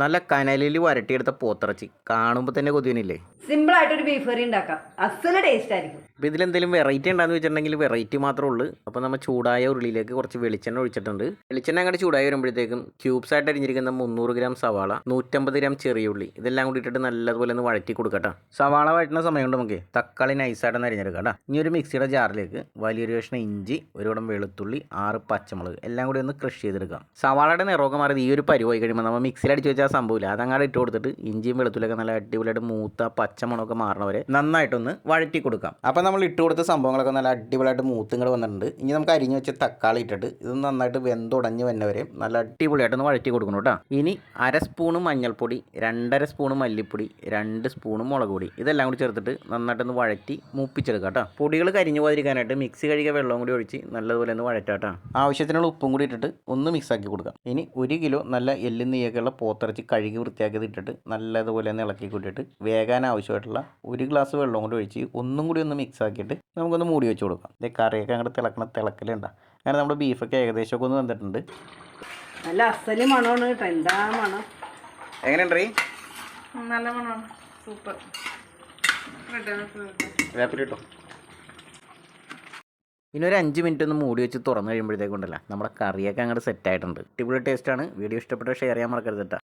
നല്ല കനലിൽ വരട്ടിയെടുത്ത പോത്തിറച്ചി. കാണുമ്പോൾ തന്നെ കൊതിയനില്ലേ സിമ്പിൾ ആയിട്ടൊരു ബീഫ് കറി ഉണ്ടാക്കാം. അസൽ ടേസ്റ്റ് ആയിരിക്കും. അപ്പോൾ ഇതിലെന്തെങ്കിലും വെറൈറ്റി ഉണ്ടാന്ന് വെച്ചിട്ടുണ്ടെങ്കിൽ വെറൈറ്റി മാത്രമേ ഉള്ളൂ. അപ്പോൾ നമ്മൾ ചൂടായ ഉരുളിയിലേക്ക് കുറച്ച് വെളിച്ചെണ്ണ ഒഴിച്ചിട്ടുണ്ട്. വെളിച്ചെണ്ണ അങ്ങോട്ട് ചൂടായി വരുമ്പോഴത്തേക്കും ക്യൂബ്സ് ആയിട്ട് അരിഞ്ഞിരിക്കുന്ന മുന്നൂറ് ഗ്രാം സവാള നൂറ്റമ്പത് ഗ്രാം ചെറിയ ഉള്ളി ഇതെല്ലാം കൂടി ഇട്ടിട്ട് നല്ലതുപോലെ ഒന്ന് വഴറ്റി കൊടുക്കട്ടെ. സവാള വഴറ്റുന്ന സമയം കൊണ്ട് നമുക്ക് തക്കാളി നൈസായിട്ടൊന്ന് അരിഞ്ഞെടുക്കാം കേട്ടോ ഇനി ഒരു മിക്സിയുടെ ജാറിലേക്ക് വലിയൊരു കഷ്ണം ഇഞ്ചി ഒരു കുടം വെളുത്തുള്ളി ആറ് പച്ചമുളക് എല്ലാം കൂടി ഒന്ന് ക്രഷ് ചെയ്തെടുക്കാം. സവാളയുടെ നിറമൊക്കെ മാറിയത് ഈ ഒരു പരുവായി കഴിയുമ്പോൾ നമ്മൾ മിക്സിയിൽ അടിച്ച് വെച്ചാൽ സംഭവമില്ല. അതങ്ങാട് ഇട്ട് കൊടുത്തിട്ട് ഇഞ്ചിയും വെളുത്തുള്ളിയൊക്കെ നല്ല അടിപൊളിയായിട്ട് മൂത്ത പച്ചമുളകൊക്കെ മാറണവരെ നന്നായിട്ടൊന്ന് വഴറ്റി കൊടുക്കാം. അപ്പോൾ നമ്മൾ ഇട്ട് കൊടുത്ത സംഭവങ്ങളൊക്കെ നല്ല അടിപൊളിയായിട്ട് മൂത്തുങ്ങൾ വന്നിട്ടുണ്ട്. ഇനി നമുക്ക് അരിഞ്ഞ് വെച്ച തക്കാളി ഇട്ടിട്ട് ഇത് നന്നായിട്ട് വെന്തുടഞ്ഞ് വന്നവരെ നല്ല അടിപൊളിയായിട്ട് ഒന്ന് വഴറ്റി കൊടുക്കണം കേട്ടോ ഇനി അര സ്പൂണ് മഞ്ഞൾപ്പൊടി രണ്ടര സ്പൂണ് മല്ലിപ്പൊടി രണ്ട് സ്പൂണ് മുളക് പൊടി ഇതെല്ലാം കൂടി ചേർത്തിട്ട് നന്നായിട്ടൊന്ന് വഴറ്റി മൂപ്പിച്ചെടുക്കാം കേട്ടോ പൊടികൾ കരിഞ്ഞു പോകാതിരിക്കാനായിട്ട് മിക്സി കഴുകിയ വെള്ളവും കൂടി ഒഴിച്ച് നല്ലതുപോലെ ഒന്ന് വഴറ്റാം കേട്ടോ ആവശ്യത്തിനുള്ള ഉപ്പും കൂടി ഇട്ടിട്ട് ഒന്ന് മിക്സ് ആക്കി കൊടുക്കാം. ഇനി ഒരു കിലോ നല്ല എല്ലും നെയ്യൊക്കെയുള്ള പോത്തിറച്ചി കഴുകി വൃത്തിയാക്കിയത് ഇട്ടിട്ട് നല്ലതുപോലെ ഒന്ന് ഇളക്കി കൂട്ടിയിട്ട് വേകാൻ ആവശ്യമായിട്ടുള്ള ഒരു ഗ്ലാസ് വെള്ളം കൂടി ഒഴിച്ച് ഒന്നും കൂടി ഒന്ന് മിക്സ് ആക്കിയിട്ട് നമുക്കൊന്ന് മൂടി വെച്ച് കൊടുക്കാം. ഇതേ കറിയൊക്കെ അങ്ങോട്ട് തിളക്കണ തിളക്കലുണ്ട. അങ്ങനെ നമ്മുടെ ബീഫൊക്കെ ഏകദേശമൊക്കെ ഒന്ന് വന്നിട്ടുണ്ട്. നല്ല അസൽ മണമാണ് കേട്ടോ. എന്താ മണം? എങ്ങനെയുണ്ട് നല്ല മണമാണ്. സൂപ്പർ. വേപ്പിലിട്ടോ ഇനി ഒരു അഞ്ച് മിനിറ്റ് ഒന്ന് മൂടി വെച്ച് തുറന്നു കഴിയുമ്പോഴത്തേക്കുണ്ടല്ലോ നമ്മുടെ കറിയൊക്കെ അങ്ങോട്ട് സെറ്റ് ആയിട്ടുണ്ട്. അടിപൊളി ടേസ്റ്റാണ് വീഡിയോ ഇഷ്ടപ്പെട്ട ഷെയർ ചെയ്യാൻ മറക്കരുത് കേട്ടോ